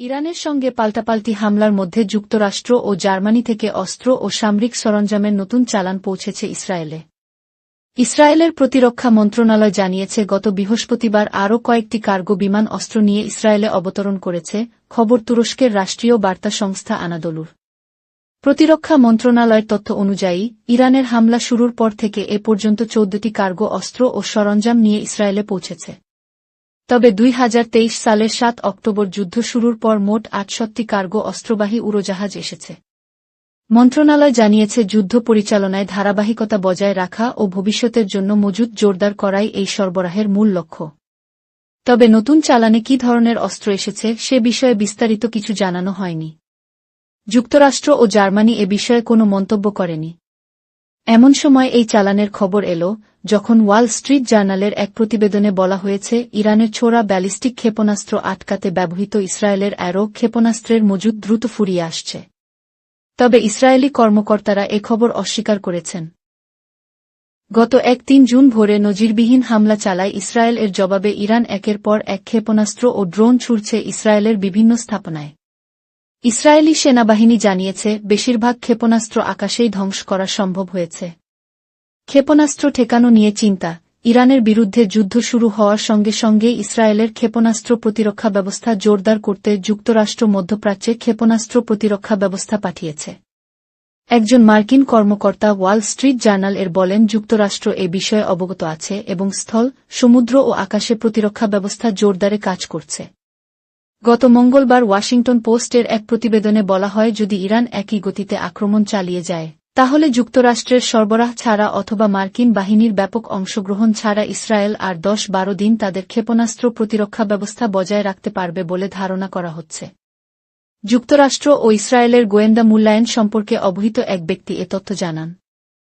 ইরানের সঙ্গে পাল্টাপাল্টি হামলার মধ্যে যুক্তরাষ্ট্র ও জার্মানি থেকে অস্ত্র ও সামরিক সরঞ্জামের নতুন চালান পৌঁছেছে ইসরায়েলে। ইসরায়েলের প্রতিরক্ষা মন্ত্রণালয় জানিয়েছে, গত বৃহস্পতিবার আরও কয়েকটি কার্গো বিমান অস্ত্র নিয়ে ইসরায়েলে অবতরণ করেছে, খবর তুরস্কের রাষ্ট্রীয় বার্তা সংস্থা আনাদলুর। প্রতিরক্ষা মন্ত্রণালয়ের তথ্য অনুযায়ী, ইরানের হামলা শুরুর পর থেকে এ পর্যন্ত চৌদ্দটি কার্গো অস্ত্র ও সরঞ্জাম নিয়ে ইসরায়েলে পৌঁছেছে। তবে দুই হাজার তেইশ সালের সাত অক্টোবর যুদ্ধ শুরুর পর মোট আটষট্টি কার্গো অস্ত্রবাহী উড়োজাহাজ এসেছে। মন্ত্রণালয় জানিয়েছে, যুদ্ধ পরিচালনায় ধারাবাহিকতা বজায় রাখা ও ভবিষ্যতের জন্য মজুদ জোরদার করাই এই সরবরাহের মূল লক্ষ্য। তবে নতুন চালানে কি ধরনের অস্ত্র এসেছে সে বিষয়ে বিস্তারিত কিছু জানানো হয়নি। যুক্তরাষ্ট্র ও জার্মানি এ বিষয়ে কোনো মন্তব্য করেনি। এমন সময় এই চালানের খবর এল, যখন ওয়াল স্ট্রিট জার্নালের এক প্রতিবেদনে বলা হয়েছে, ইরানের ছোড়া ব্যালিস্টিক ক্ষেপণাস্ত্র আটকাতে ব্যবহৃত ইসরায়েলের অ্যারো ক্ষেপণাস্ত্রের মজুদ দ্রুত ফুরিয়ে আসছে। তবে ইসরায়েলি কর্মকর্তারা এ খবর অস্বীকার করেছেন। গত এক তিন জুন ভোরে নজিরবিহীন হামলা চালায় ইসরায়েল এর জবাবে ইরান একের পর এক ক্ষেপণাস্ত্র ও ড্রোন ছুড়ছে ইসরায়েলের বিভিন্ন স্থাপনায়। ইসরায়েলি সেনাবাহিনী জানিয়েছে, বেশিরভাগ ক্ষেপণাস্ত্র আকাশেই ধ্বংস করা সম্ভব হয়েছে। ক্ষেপণাস্ত্র ঠেকানো নিয়ে চিন্তা। ইরানের বিরুদ্ধে যুদ্ধ শুরু হওয়ার সঙ্গে সঙ্গে ইসরায়েলের ক্ষেপণাস্ত্র প্রতিরক্ষা ব্যবস্থা জোরদার করতে যুক্তরাষ্ট্র মধ্যপ্রাচ্যে ক্ষেপণাস্ত্র প্রতিরক্ষা ব্যবস্থা পাঠিয়েছে। একজন মার্কিন কর্মকর্তা ওয়াল স্ট্রিট জার্নাল এর বলেন, যুক্তরাষ্ট্র এ বিষয়ে অবগত আছে এবং স্থল, সমুদ্র ও আকাশে প্রতিরক্ষা ব্যবস্থা জোরদারে কাজ করছে। গত মঙ্গলবার ওয়াশিংটন পোস্টের এক প্রতিবেদনে বলা হয়, যদি ইরান একই গতিতে আক্রমণ চালিয়ে যায়, তাহলে যুক্তরাষ্ট্রের সরবরাহ ছাড়া অথবা মার্কিন বাহিনীর ব্যাপক অংশগ্রহণ ছাড়া ইসরায়েল আর দশ বারো দিন তাদের ক্ষেপণাস্ত্র প্রতিরক্ষা ব্যবস্থা বজায় রাখতে পারবে বলে ধারণা করা হচ্ছে। যুক্তরাষ্ট্র ও ইসরায়েলের গোয়েন্দা মূল্যায়ন সম্পর্কে অবহিত এক ব্যক্তি এ তথ্য জানান।